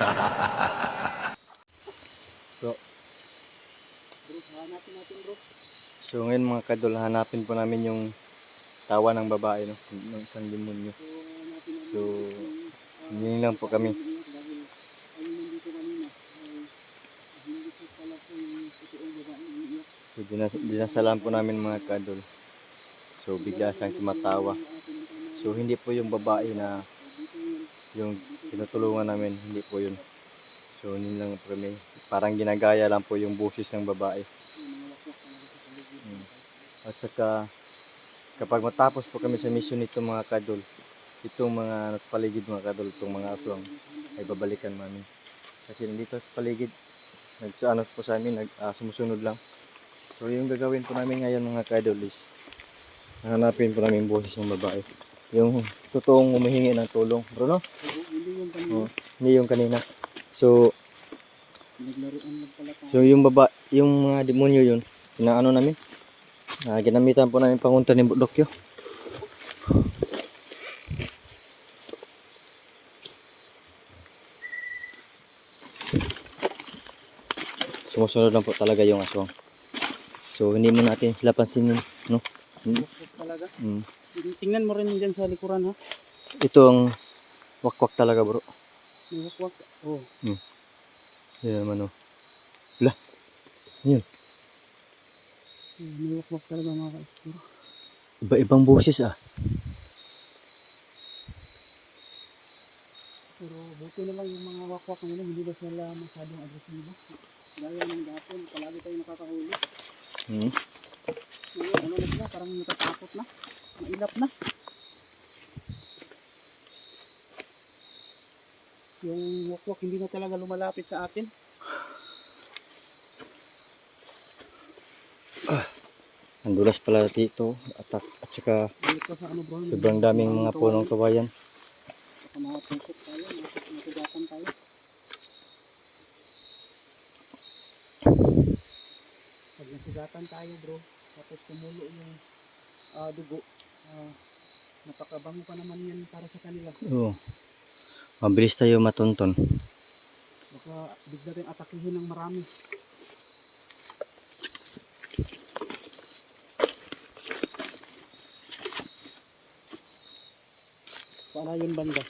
Bro. So ngayon mga kadol, hanapin po namin yung tawa ng babae, no? ng isang demonyo. So, yun lang po kami. So, dinas dinasalan po namin mga kadol. So, bigla siyang tumatawa. So, hindi po yung babae na yung tinutulungan namin, hindi po yun. So, yun lang po kami. Parang ginagaya lang po yung boses ng babae. Saka, kapag matapos po kami sa mission nito mga kadol, itong mga nasa paligid mga kadol, itong mga aswang, ay babalikan namin. Kasi nandito sa paligid, nagsaano po sa amin, nag, ah, sumusunod lang. So yung gagawin po namin ngayon mga kadol is, hanapin po namin yung boses ng babae. Yung totoong humihingi ng tulong. Bro, no? Oo, hindi yung kanina. So, so yung baba, yung mga demonyo yun, inaano namin, Ah, ginamitan po namin pangunta ni Dokyo. Sumusunod lang po talaga yung aswang. So, hindi mo natin sila pansinin, no? Hmm. Talaga. Mm. Tingnan mo rin dyan sa likuran ha. Ito ang wakwak talaga, bro. May wakwak. Oh. Yan naman, oh. Lah. Yun. May wakwak talaga mga ka-explore. Iba-ibang boses, ah. Pero buti na lang yung mga wakwak ngayon, hindi ba sila masyadong agresibo. Gaya ng dapon, palagi tayo nakakahuli. Hmm. Ngayon, ano na sila, parang natatakot na. Mailap na. Yung wakwak hindi na talaga lumalapit sa atin. Ang dulas pala dito. At, at saka sobrang daming mga punong kawayan. Pag nasugatan tayo bro, tapos tumulo yung ah, dugo, ah, napakabango pa naman yan para sa kanila. Oo. Mabilis tayo matunton. Baka bigla tayong atakihin ng marami. Sana yun banda.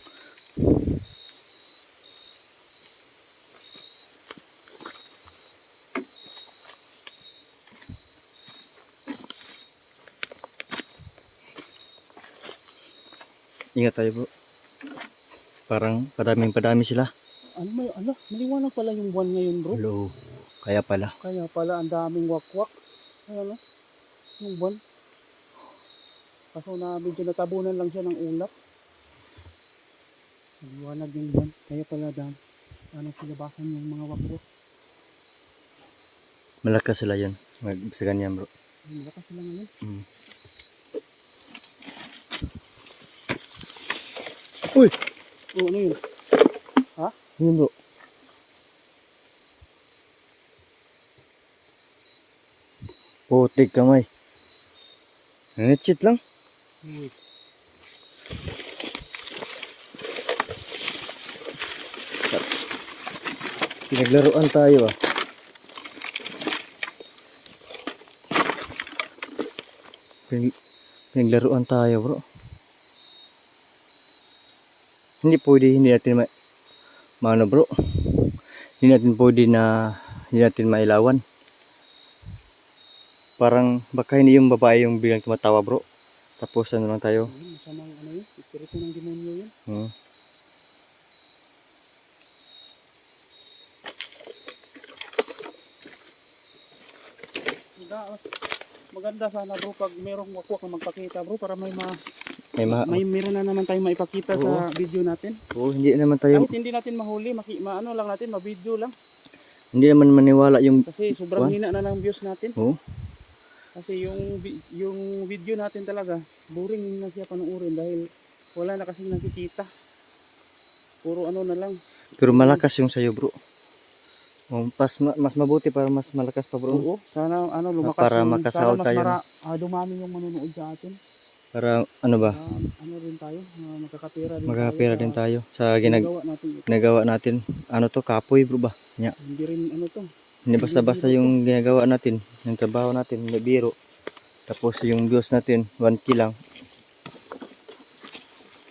Ingat tayo bro. Parang padaming padami sila. Ano may ano, maliwanag pala yung buwan ngayon bro. Hello. Kaya pala. Kaya pala ang daming wakwak. Ano? Yung buwan. Kaso na medyo natabunan lang siya ng ulap. Maliwanag yung buwan. Kaya pala dam. Ano silabasan yung mga wakwak. Malakas sila yan. Mag sa ganyan bro. Malakas sila ngayon. Mm. Uy! Oo, ano yun? Yun bro. Putik kamay. Nanitsit lang. Uy. Pinaglaruan tayo ah. Pin pinaglaruan tayo bro. Hindi pwede, hindi natin ma... Maano bro. Hindi natin pwede na... Hindi natin mailawan. Parang baka hindi yung babae yung biglang tumatawa bro. Tapos ano lang tayo. Ayun, masamang ano yun? Espiritu ng demonyo yun. Hmm. Maganda, mas maganda sana bro pag merong wakwak na magpakita bro para may ma May ma... may meron na naman tayong maipakita sa video natin. Oo, hindi naman tayo... Kahit hindi natin mahuli, maki, maano lang natin, ma-video lang. Hindi naman maniwala yung... Kasi sobrang Kuwan? hina na ng views natin. Oo. Kasi yung vi- yung video natin talaga, boring na siya panuorin dahil wala na kasing nakikita. Puro ano na lang. Pero malakas yung sayo bro. Oh, pas, ma- mas mabuti para mas malakas pa bro. Oo, sana ano lumakas para yung, makasahod sana mas tayo, mara, ah, dumami yung manonood sa atin. Para ano ba? Ah, ano rin tayo, ah, makakapera din Magkapera tayo din sa tayo sa ginag ginagawa natin. ginagawa natin. Ano to? Kapoy bro ba? Nya. Hindi rin ano to. Hindi basta-basta yung ginagawa natin. Yung trabaho natin. Hindi biro. Tapos yung views natin. 1k lang.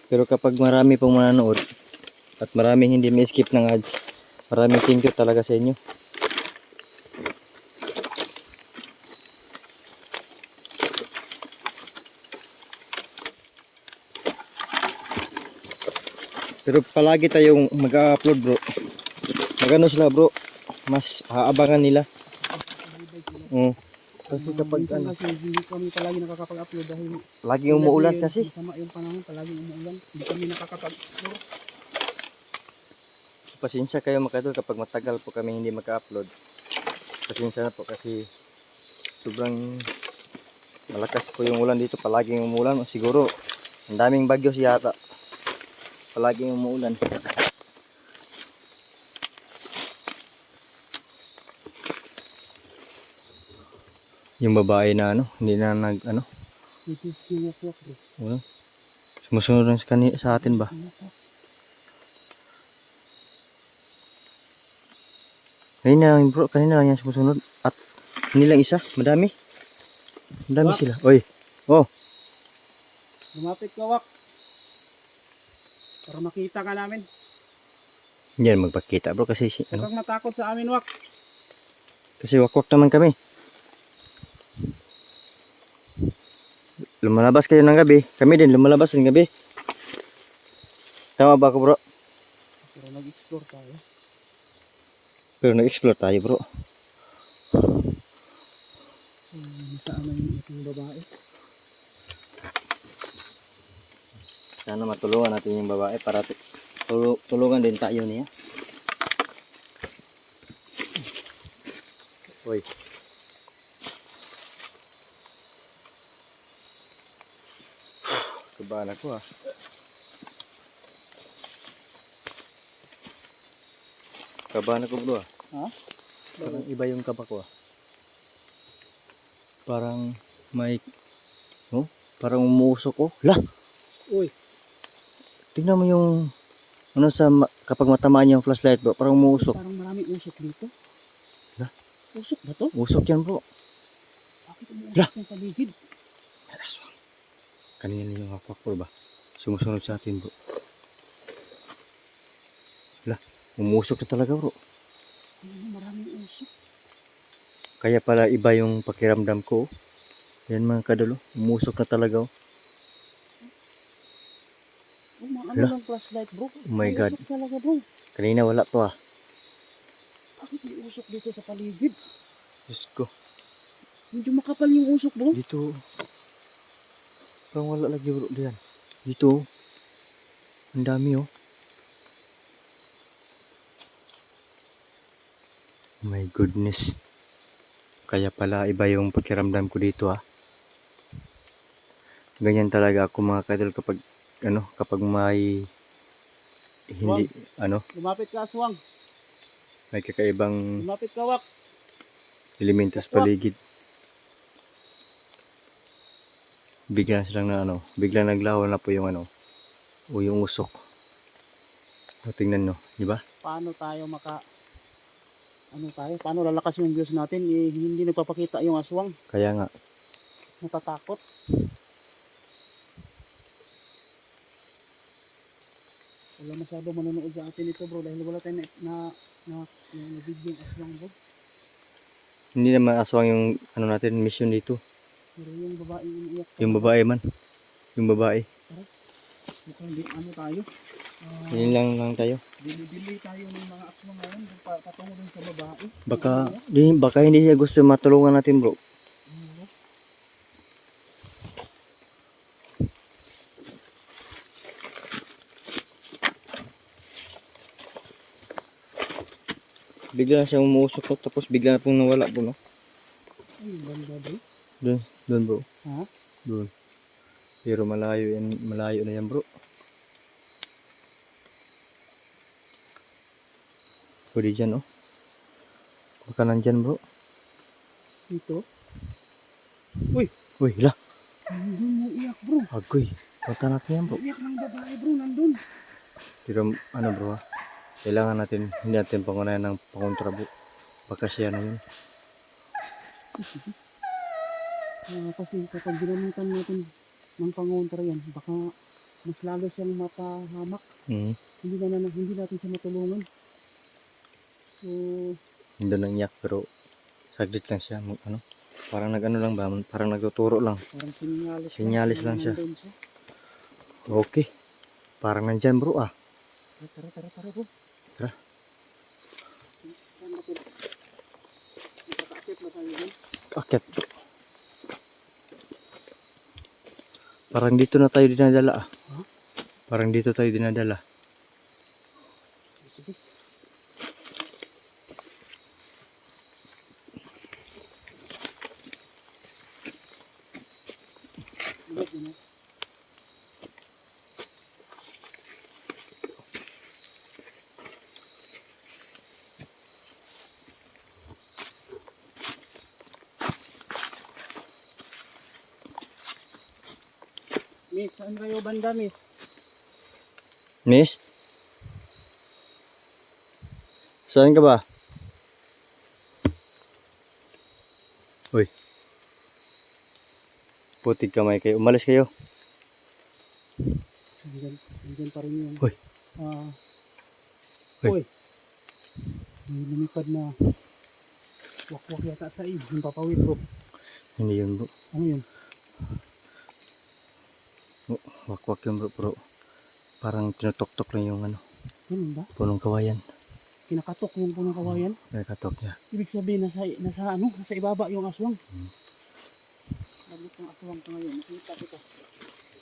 Pero kapag marami pong manonood at maraming hindi may skip ng ads, maraming thank you talaga sa inyo. Pero palagi tayong mag-upload bro. Magano sila bro, mas aabangan nila. Mm. Kasi kapag ano, kasi hindi kami palagi nakakapag-upload dahil laging umuulan kasi. Masama yung panahon, palagi umuulan. Hindi kami nakakapag-upload. Pasensya kayo makadol kapag matagal po kami hindi maka-upload. Pasensya na po kasi sobrang malakas po yung ulan dito. Palaging umuulan. O siguro, ang daming bagyo yata. Palaging umuulan. Yung babae na ano, hindi na nag ano, ano, sumusunod lang sa, sa atin ba? Kanina lang bro, kanina lang yan sumusunod. At hindi lang isa, madami. Madami Wak. sila. Oy, oh, Lumapit ka wak. Para makita ka namin. yan magpakita bro kasi si, Huwag ano, kang matakot sa amin wak. kasi wakwak naman kami. Lumalabas kayo ng gabi. Kami din lumalabas ng gabi. Tama ba ako bro? Pero nag-explore tayo. Pero nag-explore tayo bro. Saan na yung iting babae? Sana matulungan natin yung babae para tu- tulu- tulungan din tayo niya. Uy. Kabahan ako ah. Kabahan ako bro ah. Ha? Parang iba yung kaba ko ah. Parang may... Oh, parang umuusok oh. Lah! Uy, Tingnan mo yung ano sa ma- kapag matamaan yung flashlight bro, parang umuusok. parang maraming usok dito. Ha? Usok ba to? Usok yan bro. Bakit umuusok yung paligid? Aswang. Kanina yung hakwak bro ba? Sumusunod sa atin bro. Umusok na talaga bro. Maraming usok. Kaya pala iba yung pakiramdam ko. oh. Yan mga kadalo, umusok na talaga oh. Oh, mga ano Lah. lang flashlight bro. Oh my God. Usok talaga bro. Kanina wala to ah. Bakit may usok dito sa paligid? Diyos ko. Medyo makapal yung usok bro. Dito. Parang wala lagi bro diyan. Dito. oh. Ang dami oh. My goodness. Kaya pala iba yung pakiramdam ko dito ah. Ganyan talaga ako mga kadol kapag ano, kapag may hindi ano, Lumapit ka aswang. may kakaibang Lumapit ka wak. elemento sa paligid. Bigla silang na ano, bigla naglaho na po yung ano, o yung usok. O, tingnan nyo, di ba? Paano tayo maka ano tayo? Paano lalakas yung views natin? Eh, hindi nagpapakita yung aswang. Kaya nga, Natatakot. Wala masyado manonood sa atin ito bro dahil wala tayong na na na, na, na video yung aswang bro. hindi naman aswang yung ano natin, mission dito. Pero yung babae yung umiyak. Yung babae man. Yung babae. Mukhang ano tayo. Yun lang lang tayo. Bili-bili tayo ng mga asno ngayon patungo dun sa babae. Baka, di, baka hindi siya gusto matulungan natin bro. Bigla siya umuusok oh, tapos bigla na pong nawala po no. Ay, banda bro. Doon, doon bro. Ha? Doon. Pero malayo yan, malayo na yan bro. Pwede dyan oh. Baka nandyan bro. Dito? Uy, la. Nandun yung iyak bro. Agoy. Punta natin yan bro. Iyak ng babae bro, nandun. Pero ano bro ha? Kailangan natin, hindi natin pangunayan ng pangontra bro. Baka siya na yun. Ah, kasi kapag ginamitan natin ng pangontra yan, baka mas lalo siyang mapahamak. Mm. Hindi na hindi natin siya matulungan. So, Hindi nang iyak pero saglit lang siya. Mag, ano? Parang nag ano lang ba? Parang nagtuturo lang. parang sinyalis, Sinyalis lang siya. siya. Okay. Parang nandyan bro ah. Tara, tara, tara, bro. Tara. Akit bro. Parang dito na tayo dinadala ah. Ha? Parang dito tayo dinadala. Sige, sige. Loob yun, ah. Miss, saan kayo banda, miss? Miss? Saan ka ba? Uy. Putig kamay kayo. Umalis kayo. Andyan, andyan pa rin yung... Hoy. Ah. Hoy. Hoy. May lumipad na wakwak yata sa iyo. Yung papawid bro. Hindi yun bro. Ano yun? Wakwak yun bro. Bro. Parang tinutok-tok lang yung ano. Yun ba? Punong kawayan. Kinakatok yung punong kawayan. Nakatok niya. Ibig sabihin nasa, nasa ano? Nasa ibaba yung aswang. Hmm. Labot yung aswang ko ngayon. Nakita kita.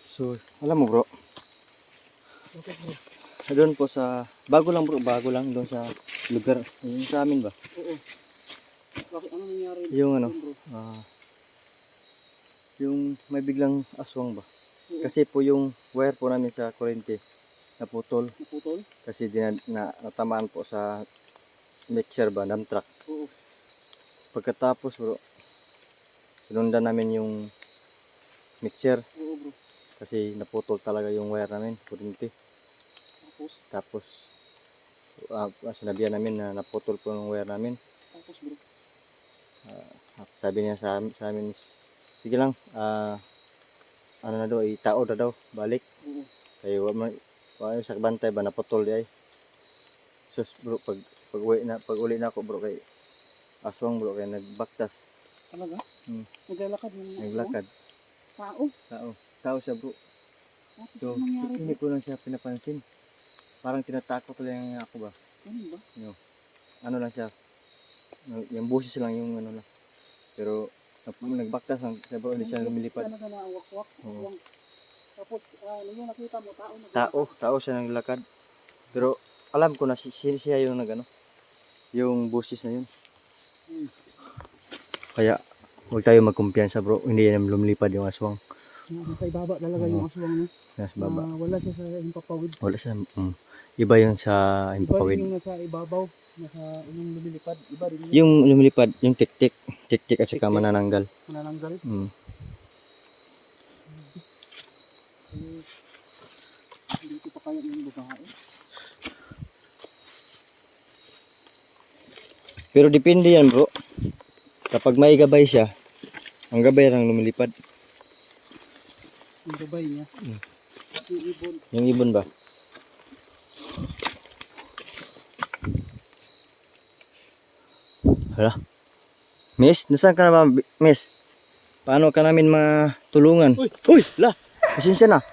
So, alam mo bro. Okay bro. Doon po sa... Bago lang bro. Bago lang doon sa lugar. Yung sa amin ba? Oo. Bakit ano nangyari? Yung ano. bro? Ah, yung may biglang aswang ba? Kasi po yung wire po namin sa kuryente naputol Naputol? kasi dina, na, natamaan po sa mixer ba, dump truck. Oo. Pagkatapos bro, sinundan namin yung mixer Oo bro. kasi naputol talaga yung wire namin, kuryente. Tapos? Tapos ah, sinabihan namin na naputol po yung wire namin. Tapos bro. At sabi niya sa, sa amin, sige lang, ah, ano na daw, itao na daw, balik. Oo. Kayo, wa man, wa man sa bantay ba, naputol di ay. Sus bro, pag, pag uwi na, pag uli na ako bro, kay aswang bro, kay nagbaktas, Talaga? Hmm. Naglalakad yung aswang? naglakad. Tao? Tao, tao siya bro. Tapos So, hindi ko lang siya pinapansin. Parang tinatakot lang ako ba. Ano ba? Ano lang siya, yung busis lang yung ano lang. Pero, nagbaktas lang siya bro, hindi siya lumilipad. Talaga na wakwak. Oo. Tapos, ah, ano yung nakita mo? Tao na Tao, tao siya naglakad. Pero, alam ko na si, si- siya yung nagano, yung busis na yun. Hmm. Kaya, huwag tayo magkumpiyansa bro. Hindi yan lumilipad yung aswang. Nasa ibaba talaga yung aswang no? Nasa baba. Ah, wala siya sa himpapawid. Wala siya. Mm. Iba yung sa Iba himpapawid. yung nasa ibabaw. Nasa yung lumilipad. Iba rin yung Yung lumilipad, yung tik-tik. Tik-tik at saka manananggal. manananggal. Mm. Eh, hindi ko pa kaya yung babae. Pero depende yan bro. Kapag may gabay siya, ang gabay lang lumilipad. Yung babay niya. Hmm. Yung ibon. Yung ibon ba? Hala. Miss, nasaan ka na ba, miss? Paano ka namin matulungan? Uy! Uy! La! Pasensya na.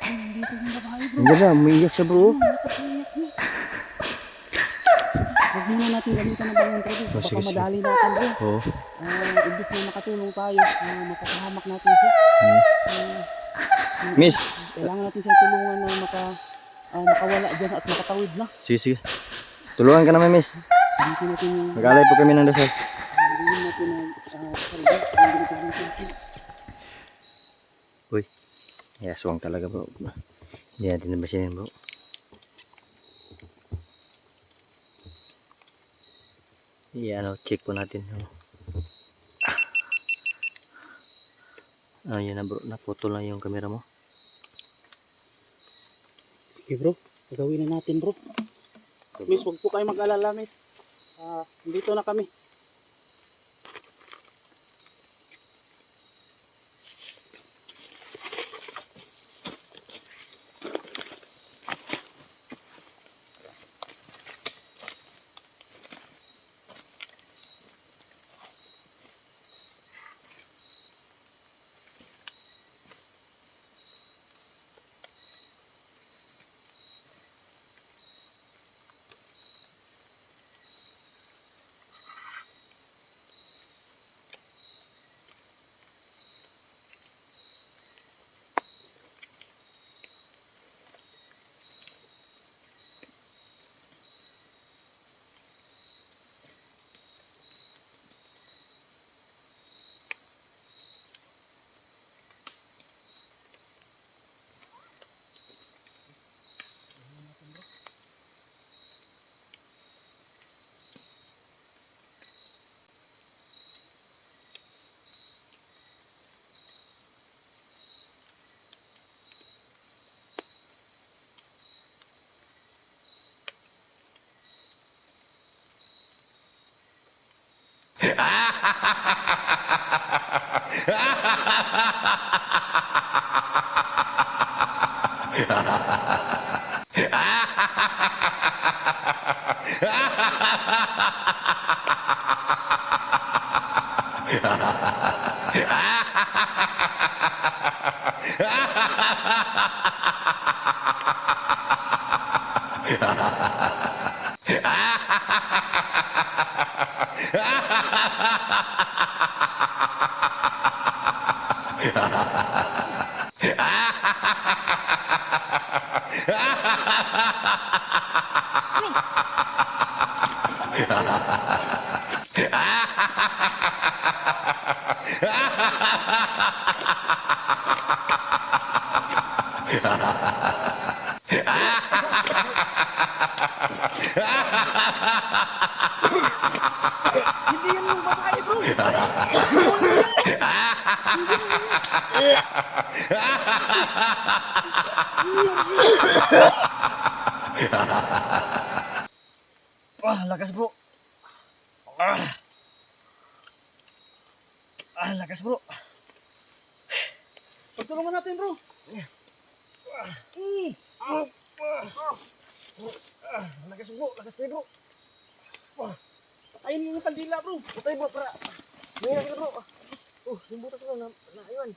Nandiyan na, umiiyak siya bro. Huwag muna natin gamitan ng bangon bro. Baka sige, sige. madali natin bro. Oo. Ah, imbis na makatulong tayo, uh, makapahamak natin siya. Hmm. Ah, Miss, kailangan natin siyang tulungan na maka, ah, makawala dyan at makatawid na. sige sige. Tulungan ka namin miss. Dito natin yung Mag-alay po kami ng dasal. Hindi natin na uh, sarili. Uy. Yeah, aswang talaga bro. Hindi natin nabasinin bro. Yeah, ano, check po natin. Ano. Ah, yan na bro. Naputol lang yung camera mo. Sige bro, gagawin na natin bro. Miss, huwag po kayo mag-alala miss. Ah, dito na kami. Ha ha ha! Hindi yan yung babae bro. Ah, lakas bro. Ah. Ah, lakas bro. Pagtulungan natin bro. Mm. Ah, lakas bro, lakas kayo bro. Patayin mo yung kandila bro. Patay bro, para. Ngayon kita bro. Oh, yung butas ko na, na, ayun.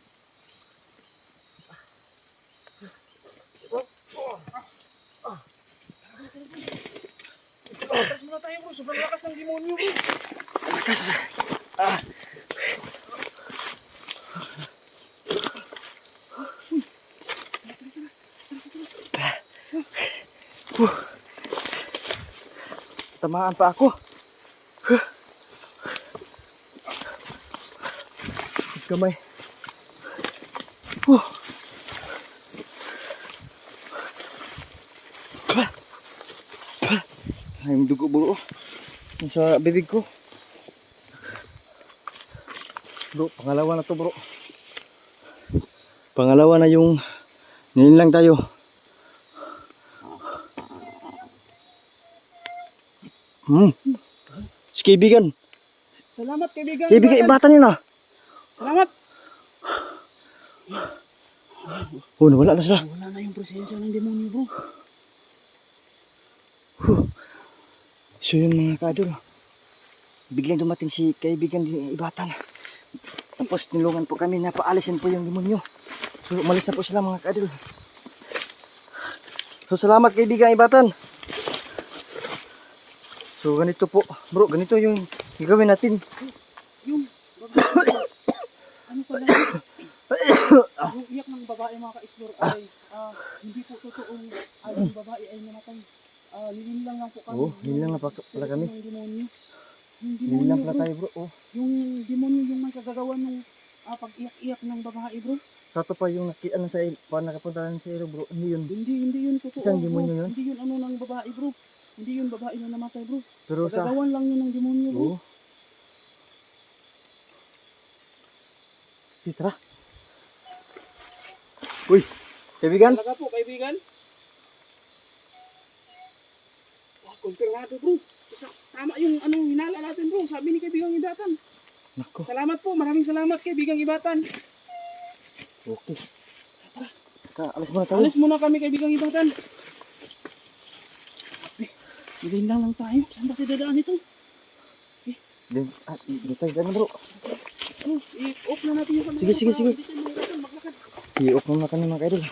Atras muna tayo bro. Sobrang lakas ng demonyo bro. Lakas. Ah. Huh. Tamaan pa ako. Huh. Kamay. Huh. Ay, dugo bro. Yung Sa bibig ko. Bro, pangalawa na to bro. Pangalawa na yung nilang tayo. Hmm. Si kaibigan. Salamat kaibigan. Kaibigan, ibatan yun ah. Salamat. Oh, nawala na sila. Wala na yung presensya ng demonyo bro. So yun mga kadol. Biglang dumating si kaibigan din ibatan. Tapos nilungan po kami na paalisin po yung demonyo. So umalis na po sila mga kadol. So salamat kaibigan ibatan. So ganito po. Bro, ganito yung gagawin natin. Yung babae. ano pala? yung iyak ng babae mga ka-explore ay ah, hindi po totoong ay yung babae ay namatay. Ah, nilinlang lang po kami. Oo, nilinlang lang pa- pala kami. Ng demonyo. bro. Oh. Yung demonyo yung may kagagawa ng ah, pag-iyak-iyak ng babae bro. Sa to pa yung naki, ano, sa pa nakapunta sa ilo bro. Hindi yun. Hindi, hindi yun totoo Isang demonyo yun? Hindi yun ano ng babae bro. Hindi yun babae na namatay bro. Pero sa... Kagagawan lang yun ng demonyo bro. Oo. Si tara. Uy, kaibigan. Talaga po kaibigan. Kumpirado bro. Sa, tama yung anong hinala natin bro. Sabi ni kaibigang Ibatan. Nako, Salamat po. Maraming salamat kaibigang Ibatan. okay. Ka, alis muna tayo. Alis muna kami kaibigang Ibatan. Bigay lang lang tayo. Saan ba tayo dadaan ito? Din, ah, dito tayo, dyan bro. Ano, i-off na natin yung camera. Sige, sige, sige. Maglakad. I-off muna kami mga kaidol.